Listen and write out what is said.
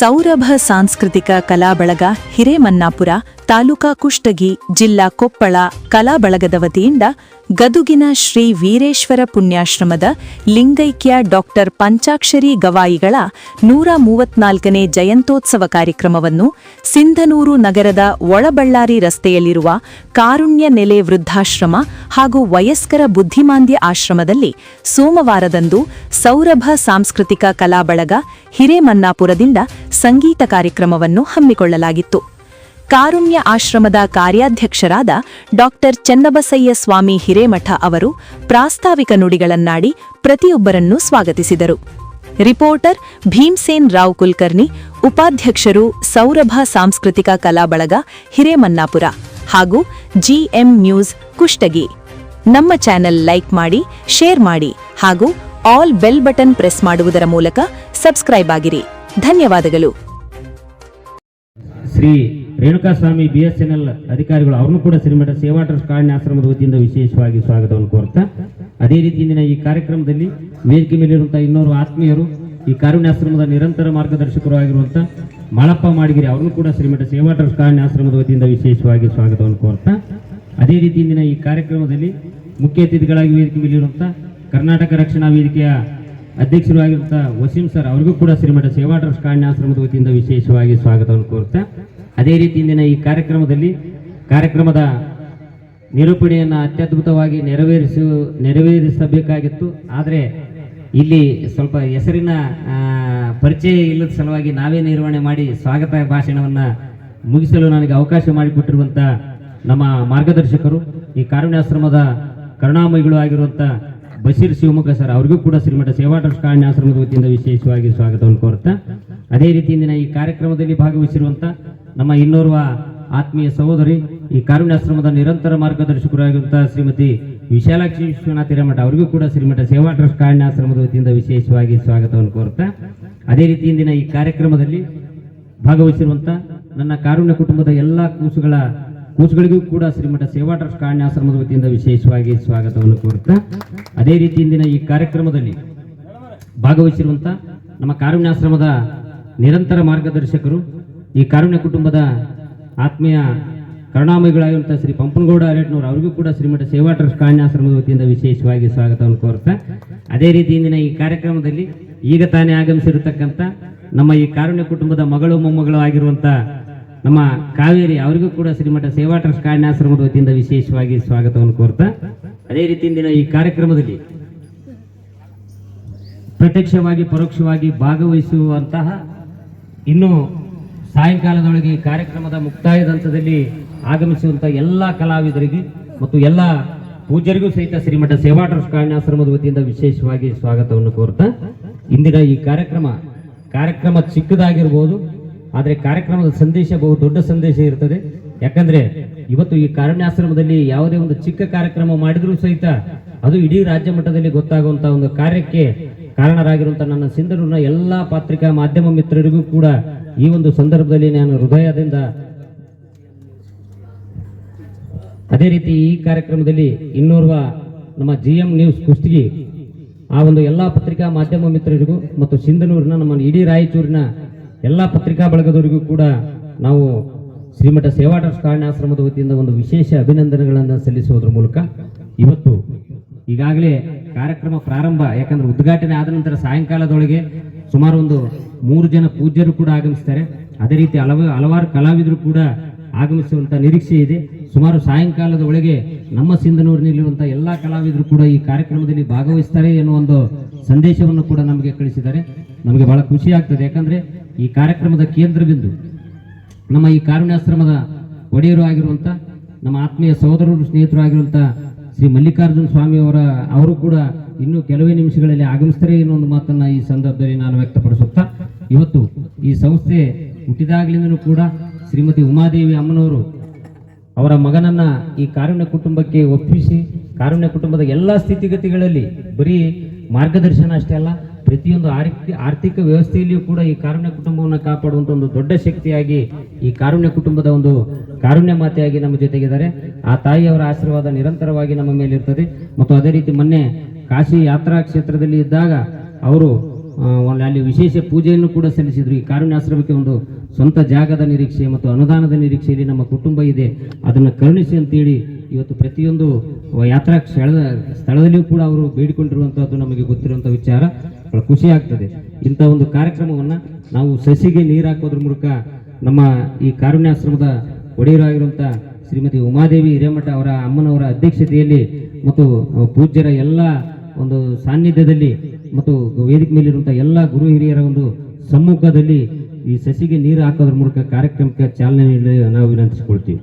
ಸೌರಭ ಸಾಂಸ್ಕೃತಿಕ ಕಲಾಬಳಗ ಹಿರೇಮನ್ನಾಪುರ, ತಾಲೂಕಾ ಕುಷ್ಟಗಿ, ಜಿಲ್ಲಾ ಕೊಪ್ಪಳ ಕಲಾಬಳಗದ ವತಿಯಿಂದ ಗದುಗಿನ ಶ್ರೀ ವೀರೇಶ್ವರ ಪುಣ್ಯಾಶ್ರಮದ ಲಿಂಗೈಕ್ಯ ಡಾಕ್ಟರ್ ಪಂಚಾಕ್ಷರಿ ಗವಾಯಿಗಳ ನೂರ ಮೂವತ್ನಾಲ್ಕನೇ ಜಯಂತೋತ್ಸವ ಕಾರ್ಯಕ್ರಮವನ್ನು ಸಿಂಧನೂರು ನಗರದ ಒಳಬಳ್ಳಾರಿ ರಸ್ತೆಯಲ್ಲಿರುವ ಕಾರುಣ್ಯ ನೆಲೆ ವೃದ್ಧಾಶ್ರಮ ಹಾಗೂ ವಯಸ್ಕರ ಬುದ್ಧಿಮಾಂದ್ಯ ಆಶ್ರಮದಲ್ಲಿ ಸೋಮವಾರದಂದು ಸೌರಭ ಸಾಂಸ್ಕೃತಿಕ ಕಲಾಬಳಗ ಹಿರೇಮನ್ನಾಪುರದಿಂದ ಸಂಗೀತ ಕಾರ್ಯಕ್ರಮವನ್ನು ಹಮ್ಮಿಕೊಳ್ಳಲಾಗಿತ್ತು. ಕಾರುಣ್ಯ ಆಶ್ರಮದ ಕಾರ್ಯಾಧ್ಯಕ್ಷರಾದ ಡಾಕ್ಟರ್ ಚೆನ್ನಬಸಯ್ಯ ಸ್ವಾಮಿ ಹಿರೇಮಠ ಅವರು ಪ್ರಾಸ್ತಾವಿಕ ನುಡಿಗಳನ್ನಾಡಿ ಪ್ರತಿಯೊಬ್ಬರನ್ನು ಸ್ವಾಗತಿಸಿದರು. ರಿಪೋರ್ಟರ್ ಭೀಮ್ಸೇನ್ ರಾವ್ ಕುಲ್ಕರ್ನಿ ಉಪಾಧ್ಯಕ್ಷರು ಸೌರಭ ಸಾಂಸ್ಕೃತಿಕ ಕಲಾ ಬಳಗ ಹಿರೇಮನ್ನಾಪುರ ಹಾಗೂ ಜಿಎಂ ನ್ಯೂಸ್ ಕುಷ್ಟಗಿ. ನಮ್ಮ ಚಾನೆಲ್ ಲೈಕ್ ಮಾಡಿ, ಶೇರ್ ಮಾಡಿ ಹಾಗೂ ಆಲ್ ಬೆಲ್ ಬಟನ್ ಪ್ರೆಸ್ ಮಾಡುವುದರ ಮೂಲಕ ಸಬ್ಸ್ಕ್ರೈಬ್ ಆಗಿರಿ. ಧನ್ಯವಾದಗಳು. Shri Renukaswamy B S N L ಅಧಿಕಾರಿಗಳು ಅವ್ರನ್ನೂ ಕೂಡ ಶ್ರೀಮಠ ಸೇವಾ ಟ್ರಸ್ಟ್ ಕಾರಣ್ಯ ಆಶ್ರಮದ ವತಿಯಿಂದ ವಿಶೇಷವಾಗಿ ಸ್ವಾಗತವನ್ನು ಕೋರ್ತಾ ಅದೇ ರೀತಿ ಇಂದಿನ ಈ ಕಾರ್ಯಕ್ರಮದಲ್ಲಿ ವೇದಿಕೆ ಮೇಲಿರುವಂತಹ ಇನ್ನೋರು ಆತ್ಮೀಯರು, ಈ ಕಾರುಣ್ಯಾಶ್ರಮದ ನಿರಂತರ ಮಾರ್ಗದರ್ಶಕರು ಆಗಿರುವಂಥ ಮಾಳಪ್ಪ ಮಾಡಿಗಿರಿ ಅವ್ರನ್ನೂ ಕೂಡ ಶ್ರೀಮಠ ಸೇವಾ ಟ್ರಸ್ಟ್ ಕಾರಣ್ಯ ಆಶ್ರಮದ ವತಿಯಿಂದ ವಿಶೇಷವಾಗಿ ಸ್ವಾಗತವನ್ನು ಕೋರ್ತಾ ಅದೇ ರೀತಿ ಇಂದಿನ ಈ ಕಾರ್ಯಕ್ರಮದಲ್ಲಿ ಮುಖ್ಯ ಅತಿಥಿಗಳಾಗಿ ವೇದಿಕೆ ಮೇಲಿರುವಂಥ ಕರ್ನಾಟಕ ರಕ್ಷಣಾ ವೇದಿಕೆಯ ಅಧ್ಯಕ್ಷರು ಆಗಿರುವಂಥ ವಸೀಂ ಸರ್, ಅವರಿಗೂ ಕೂಡ ಶ್ರೀಮಠ ಸೇವಾ ಟ್ರಸ್ಟ್ ಕಾಣ್ಯಾಶ್ರಮದ ವತಿಯಿಂದ ವಿಶೇಷವಾಗಿ ಸ್ವಾಗತವನ್ನು ಕೋರ್ತಾ ಅದೇ ರೀತಿ ಇಂದಿನ ಈ ಕಾರ್ಯಕ್ರಮದಲ್ಲಿ ಕಾರ್ಯಕ್ರಮದ ನಿರೂಪಣೆಯನ್ನು ಅತ್ಯದ್ಭುತವಾಗಿ ನೆರವೇರಿಸು, ನೆರವೇರಿಸಬೇಕಾಗಿತ್ತು. ಆದರೆ ಇಲ್ಲಿ ಸ್ವಲ್ಪ ಹೆಸರಿನ ಪರಿಚಯ ಇಲ್ಲದ ಸಲುವಾಗಿ ನಾವೇ ನಿರ್ವಹಣೆ ಮಾಡಿ ಸ್ವಾಗತ ಭಾಷಣವನ್ನು ಮುಗಿಸಲು ನನಗೆ ಅವಕಾಶ ಮಾಡಿಕೊಟ್ಟಿರುವಂಥ ನಮ್ಮ ಮಾರ್ಗದರ್ಶಕರು, ಈ ಕಾರುಣ್ಯಾಶ್ರಮದ ಕರುಣಾಮಯಿಗಳು ಆಗಿರುವಂಥ ಬಶೀರ್ ಶಿವಮೊಗ್ಗ ಸರ್, ಅವ್ರಿಗೂ ಕೂಡ ಶ್ರೀಮಠ ಸೇವಾ ಟ್ರಸ್ಟ್ ಕಾರುಣ್ಯಾಶ್ರಮದ ವತಿಯಿಂದ ವಿಶೇಷವಾಗಿ ಸ್ವಾಗತವನ್ನು ಕೋರುತ್ತಾ, ಅದೇ ರೀತಿ ಇಂದಿನ ಈ ಕಾರ್ಯಕ್ರಮದಲ್ಲಿ ಭಾಗವಹಿಸಿರುವಂಥ ನಮ್ಮ ಇನ್ನೋರ್ವ ಆತ್ಮೀಯ ಸಹೋದರಿ, ಈ ಕಾರುಣ್ಯಾಶ್ರಮದ ನಿರಂತರ ಮಾರ್ಗದರ್ಶಕರಾಗಿರುವಂತಹ ಶ್ರೀಮತಿ ವಿಶಾಲಾಕ್ಷಿ ವಿಶ್ವನಾಥ ಹಿರೇಮಠ, ಅವರಿಗೂ ಕೂಡ ಶ್ರೀಮಠ ಸೇವಾ ಟ್ರಸ್ಟ್ ಕಾರಣ್ಯಾಶ್ರಮದ ವತಿಯಿಂದ ವಿಶೇಷವಾಗಿ ಸ್ವಾಗತವನ್ನು ಕೋರುತ್ತಾ, ಅದೇ ರೀತಿ ಇಂದಿನ ಈ ಕಾರ್ಯಕ್ರಮದಲ್ಲಿ ಭಾಗವಹಿಸಿರುವಂಥ ನನ್ನ ಕಾರುಣ್ಯ ಕುಟುಂಬದ ಎಲ್ಲ ಕೂಸುಗಳ ಕೂಸುಗಳಿಗೂ ಕೂಡ ಶ್ರೀಮಠ ಸೇವಾ ಟ್ರಸ್ಟ್ ಕಾರುಣ್ಯಾಶ್ರಮದ ವತಿಯಿಂದ ವಿಶೇಷವಾಗಿ ಸ್ವಾಗತವನ್ನು ಕೋರುತ್ತಾ, ಅದೇ ರೀತಿ ಇಂದಿನ ಈ ಕಾರ್ಯಕ್ರಮದಲ್ಲಿ ಭಾಗವಹಿಸಿರುವಂಥ ನಮ್ಮ ಕಾರುಣ್ಯಾಶ್ರಮದ ನಿರಂತರ ಮಾರ್ಗದರ್ಶಕರು, ಈ ಕಾರುಣ್ಯ ಕುಟುಂಬದ ಆತ್ಮೀಯ ಕರುಣಾಮಯಿಗಳಾಗಿರುವಂಥ ಶ್ರೀ ಪಂಪನಗೌಡ ಅರೇಟ್ನವರು ಅವರಿಗೂ ಕೂಡ ಶ್ರೀಮಠ ಸೇವಾ ಟ್ರಸ್ಟ್ ಕಾರುಣ್ಯಾಶ್ರಮದ ವತಿಯಿಂದ ವಿಶೇಷವಾಗಿ ಸ್ವಾಗತವನ್ನು ಕೋರುತ್ತಾ, ಅದೇ ರೀತಿ ಇಂದಿನ ಈ ಕಾರ್ಯಕ್ರಮದಲ್ಲಿ ಈಗ ತಾನೇ ಆಗಮಿಸಿರತಕ್ಕಂಥ ನಮ್ಮ ಈ ಕಾರುಣ್ಯ ಕುಟುಂಬದ ಮಗಳು, ಮೊಮ್ಮಗಳು ಆಗಿರುವಂಥ ನಮ್ಮ ಕಾವೇರಿ ಅವರಿಗೂ ಕೂಡ ಶ್ರೀಮಠ ಸೇವಾ ಟ್ರಸ್ಟ್ ಕಾರುಣ್ಯಾಶ್ರಮದ ವತಿಯಿಂದ ವಿಶೇಷವಾಗಿ ಸ್ವಾಗತವನ್ನು ಕೋರ್ತಾ, ಅದೇ ರೀತಿ ಇಂದಿನ ಈ ಕಾರ್ಯಕ್ರಮದಲ್ಲಿ ಪ್ರತ್ಯಕ್ಷವಾಗಿ, ಪರೋಕ್ಷವಾಗಿ ಭಾಗವಹಿಸುವಂತಹ ಇನ್ನು ಸಾಯಂಕಾಲದೊಳಗೆ ಕಾರ್ಯಕ್ರಮದ ಮುಕ್ತಾಯದ ಹಂತದಲ್ಲಿ ಆಗಮಿಸುವಂಥ ಎಲ್ಲ ಕಲಾವಿದರಿಗೆ ಮತ್ತು ಎಲ್ಲ ಪೂಜರಿಗೂ ಸಹಿತ ಶ್ರೀಮಠ ಸೇವಾ ಟ್ರಸ್ಟ್ ಕಾರುಣ್ಯಾಶ್ರಮದ ವತಿಯಿಂದ ವಿಶೇಷವಾಗಿ ಸ್ವಾಗತವನ್ನು ಕೋರ್ತಾ, ಇಂದಿನ ಈ ಕಾರ್ಯಕ್ರಮ ಕಾರ್ಯಕ್ರಮ ಚಿಕ್ಕದಾಗಿರ್ಬೋದು ಆದರೆ ಕಾರ್ಯಕ್ರಮದ ಸಂದೇಶ ಬಹು ದೊಡ್ಡ ಸಂದೇಶ ಇರ್ತದೆ. ಯಾಕಂದ್ರೆ ಇವತ್ತು ಈ ಕಾರಣ್ಯಾಶ್ರಮದಲ್ಲಿ ಯಾವುದೇ ಒಂದು ಚಿಕ್ಕ ಕಾರ್ಯಕ್ರಮ ಮಾಡಿದ್ರೂ ಸಹಿತ ಅದು ಇಡೀ ರಾಜ್ಯ ಮಟ್ಟದಲ್ಲಿ ಗೊತ್ತಾಗುವಂತ ಒಂದು ಕಾರ್ಯಕ್ಕೆ ಕಾರಣರಾಗಿರುವಂತ ನನ್ನ ಸಿಂಧನೂರಿನ ಎಲ್ಲಾ ಪತ್ರಿಕಾ ಮಾಧ್ಯಮ ಮಿತ್ರರಿಗೂ ಕೂಡ ಈ ಒಂದು ಸಂದರ್ಭದಲ್ಲಿ ನಾನು ಹೃದಯದಿಂದ ಅದೇ ರೀತಿ ಈ ಕಾರ್ಯಕ್ರಮದಲ್ಲಿ ಇನ್ನೋರ್ವ ನಮ್ಮ ಜಿ ಎಂ ನ್ಯೂಸ್ ಕುಸ್ತಿಗೆ ಆ ಒಂದು ಎಲ್ಲಾ ಪತ್ರಿಕಾ ಮಾಧ್ಯಮ ಮಿತ್ರರಿಗೂ ಮತ್ತು ಸಿಂಧನೂರಿನ ನಮ್ಮ ಇಡೀ ರಾಯಚೂರಿನ ಎಲ್ಲಾ ಪತ್ರಿಕಾ ಬಳಗದವರಿಗೂ ಕೂಡ ನಾವು ಶ್ರೀಮಠ ಸೇವಾ ಟ್ರಸ್ಟ್ ಕಾರಣಾಶ್ರಮದ ವತಿಯಿಂದ ಒಂದು ವಿಶೇಷ ಅಭಿನಂದನೆಗಳನ್ನು ಸಲ್ಲಿಸುವುದರ ಮೂಲಕ ಇವತ್ತು ಈಗಾಗಲೇ ಕಾರ್ಯಕ್ರಮ ಪ್ರಾರಂಭ, ಯಾಕಂದ್ರೆ ಉದ್ಘಾಟನೆ ಆದ ನಂತರ ಸಾಯಂಕಾಲದೊಳಗೆ ಸುಮಾರು ಒಂದು ಮೂರು ಜನ ಪೂಜ್ಯರು ಕೂಡ ಆಗಮಿಸ್ತಾರೆ. ಅದೇ ರೀತಿ ಹಲವು, ಹಲವಾರು ಕಲಾವಿದರು ಕೂಡ ಆಗಮಿಸುವಂತ ನಿರೀಕ್ಷೆ ಇದೆ. ಸುಮಾರು ಸಾಯಂಕಾಲದ ಒಳಗೆ ನಮ್ಮ ಸಿಂಧನೂರಿನಲ್ಲಿರುವಂಥ ಎಲ್ಲ ಕಲಾವಿದರು ಕೂಡ ಈ ಕಾರ್ಯಕ್ರಮದಲ್ಲಿ ಭಾಗವಹಿಸ್ತಾರೆ ಎನ್ನುವ ಒಂದು ಸಂದೇಶವನ್ನು ಕೂಡ ನಮಗೆ ಕಳಿಸಿದ್ದಾರೆ. ನಮಗೆ ಬಹಳ ಖುಷಿ ಆಗ್ತದೆ. ಯಾಕಂದ್ರೆ ಈ ಕಾರ್ಯಕ್ರಮದ ಕೇಂದ್ರ ಬಿಂದು ನಮ್ಮ ಈ ಕಾರುಣ್ಯಾಶ್ರಮದ ಒಡೆಯರು ಆಗಿರುವಂಥ ನಮ್ಮ ಆತ್ಮೀಯ ಸಹೋದರರು, ಸ್ನೇಹಿತರು ಆಗಿರುವಂಥ ಶ್ರೀ ಮಲ್ಲಿಕಾರ್ಜುನ ಸ್ವಾಮಿಯವರ ಅವರು ಕೂಡ ಇನ್ನು ಕೆಲವೇ ನಿಮಿಷಗಳಲ್ಲಿ ಆಗಮಿಸ್ತಾರೆ ಎನ್ನುವ ಒಂದು ಮಾತನ್ನು ಈ ಸಂದರ್ಭದಲ್ಲಿ ನಾನು ವ್ಯಕ್ತಪಡಿಸುತ್ತಾ, ಇವತ್ತು ಈ ಸಂಸ್ಥೆ ಹುಟ್ಟಿದಾಗ್ಲಿಂದನೂ ಕೂಡ ಶ್ರೀಮತಿ ಉಮಾದೇವಿ ಅಮ್ಮನವರು ಅವರ ಮಗನನ್ನು ಈ ಕಾರುಣ್ಯ ಕುಟುಂಬಕ್ಕೆ ಒಪ್ಪಿಸಿ, ಕಾರುಣ್ಯ ಕುಟುಂಬದ ಎಲ್ಲ ಸ್ಥಿತಿಗತಿಗಳಲ್ಲಿ ಬರೀ ಮಾರ್ಗದರ್ಶನ ಅಷ್ಟೇ ಅಲ್ಲ ಪ್ರತಿಯೊಂದು ಆರ್ಥಿಕ ಆರ್ಥಿಕ ವ್ಯವಸ್ಥೆಯಲ್ಲಿಯೂ ಕೂಡ ಈ ಕಾರುಣ್ಯ ಕುಟುಂಬವನ್ನು ಕಾಪಾಡುವಂಥ ಒಂದು ದೊಡ್ಡ ಶಕ್ತಿಯಾಗಿ ಈ ಕಾರುಣ್ಯ ಕುಟುಂಬದ ಒಂದು ಕಾರುಣ್ಯ ಮಾತೆಯಾಗಿ ನಮ್ಮ ಜೊತೆಗಿದ್ದಾರೆ. ಆ ತಾಯಿಯವರ ಆಶೀರ್ವಾದ ನಿರಂತರವಾಗಿ ನಮ್ಮ ಮೇಲೆ ಇರ್ತದೆ. ಮತ್ತು ಅದೇ ರೀತಿ ಮೊನ್ನೆ ಕಾಶಿ ಯಾತ್ರಾ ಕ್ಷೇತ್ರದಲ್ಲಿ ಇದ್ದಾಗ ಅವರು ಒಂದು ಅಲ್ಲಿ ವಿಶೇಷ ಪೂಜೆಯನ್ನು ಕೂಡ ಸಲ್ಲಿಸಿದರು. ಈ ಕಾರುಣ್ಯ ಆಶ್ರಮಕ್ಕೆ ಒಂದು ಸ್ವಂತ ಜಾಗದ ನಿರೀಕ್ಷೆ ಮತ್ತು ಅನುದಾನದ ನಿರೀಕ್ಷೆಯಲ್ಲಿ ನಮ್ಮ ಕುಟುಂಬ ಇದೆ. ಅದನ್ನು ಕರುಣಿಸಿ ಅಂತೇಳಿ ಇವತ್ತು ಪ್ರತಿಯೊಂದು ಯಾತ್ರಾ ಸ್ಥಳದ ಸ್ಥಳದಲ್ಲಿಯೂ ಕೂಡ ಅವರು ಬೇಡಿಕೊಂಡಿರುವಂಥದ್ದು ನಮಗೆ ಗೊತ್ತಿರುವಂಥ ವಿಚಾರ. ಬಹಳ ಖುಷಿ ಆಗ್ತದೆ. ಇಂಥ ಒಂದು ಕಾರ್ಯಕ್ರಮವನ್ನು ನಾವು ಸಸಿಗೆ ನೀರು ಹಾಕೋದ್ರ ಮೂಲಕ ನಮ್ಮ ಈ ಕಾರುಣ್ಯಾಶ್ರಮದ ಒಡೆಯರಾಗಿರುವಂಥ ಶ್ರೀಮತಿ ಉಮಾದೇವಿ ಹಿರೇಮಠ ಅವರ ಅಮ್ಮನವರ ಅಧ್ಯಕ್ಷತೆಯಲ್ಲಿ ಮತ್ತು ಪೂಜ್ಯರ ಎಲ್ಲ ಒಂದು ಸಾನ್ನಿಧ್ಯದಲ್ಲಿ ಮತ್ತು ವೇದಿಕೆ ಮೇಲಿರುವಂಥ ಎಲ್ಲ ಗುರು ಹಿರಿಯರ ಒಂದು ಸಮ್ಮುಖದಲ್ಲಿ ಈ ಸಸಿಗೆ ನೀರು ಹಾಕೋದ್ರ ಮೂಲಕ ಕಾರ್ಯಕ್ರಮಕ್ಕೆ ಚಾಲನೆ ನೀಡಲು ನಾವು ವಿನಂತಿಸಿಕೊಳ್ತೀವಿ.